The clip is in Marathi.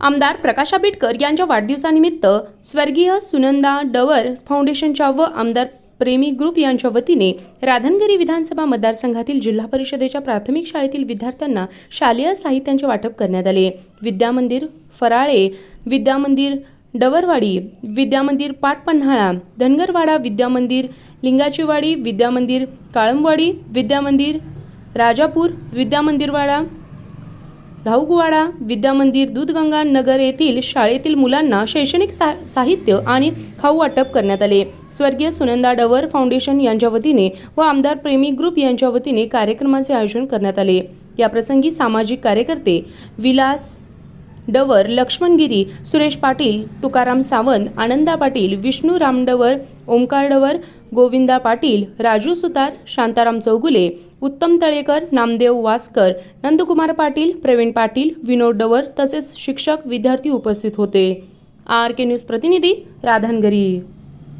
आमदार प्रकाश आंबेडकर यांच्या वाढदिवसानिमित्त स्वर्गीय सुनंदा डवर फाउंडेशनच्या व आमदार प्रेमी ग्रुप यांच्या वतीने राधनगिरी विधानसभा मतदारसंघातील जिल्हा परिषदेच्या प्राथमिक शाळेतील विद्यार्थ्यांना शालेय साहित्यांचे वाटप करण्यात आले. विद्यामंदिर फराळे विद्यामंदिर डवरवाडी विद्यामंदिर पाटपन्हाळा धनगरवाडा विद्यामंदिर लिंगाचीवाडी विद्यामंदिर काळमवाडी विद्यामंदिर राजापूर विद्यामंदिरवाडा धाऊकवाडा विद्यामंदिर दूधगंगा नगर येथील शाळेतील मुलांना शैक्षणिक सा साहित्य आणि खाऊ वाटप करण्यात आले. स्वर्गीय सुनंदा डवर फाउंडेशन यांच्या वतीने व आमदार प्रेमी ग्रुप यांच्या वतीने कार्यक्रमाचे आयोजन करण्यात आले. याप्रसंगी सामाजिक कार्यकर्ते विलास डवर लक्ष्मणगिरी सुरेश पाटील तुकाराम सावंत आनंदा पाटील विष्णू रामडवर ओंकार डवर गोविंदा पाटील राजू सुतार शांताराम चौगुले उत्तम तळेकर नामदेव वासकर नंदकुमार पाटील प्रवीण पाटील विनोद डवर तसेच शिक्षक विद्यार्थी उपस्थित होते. आर के न्यूज प्रतिनिधी Radhanagari.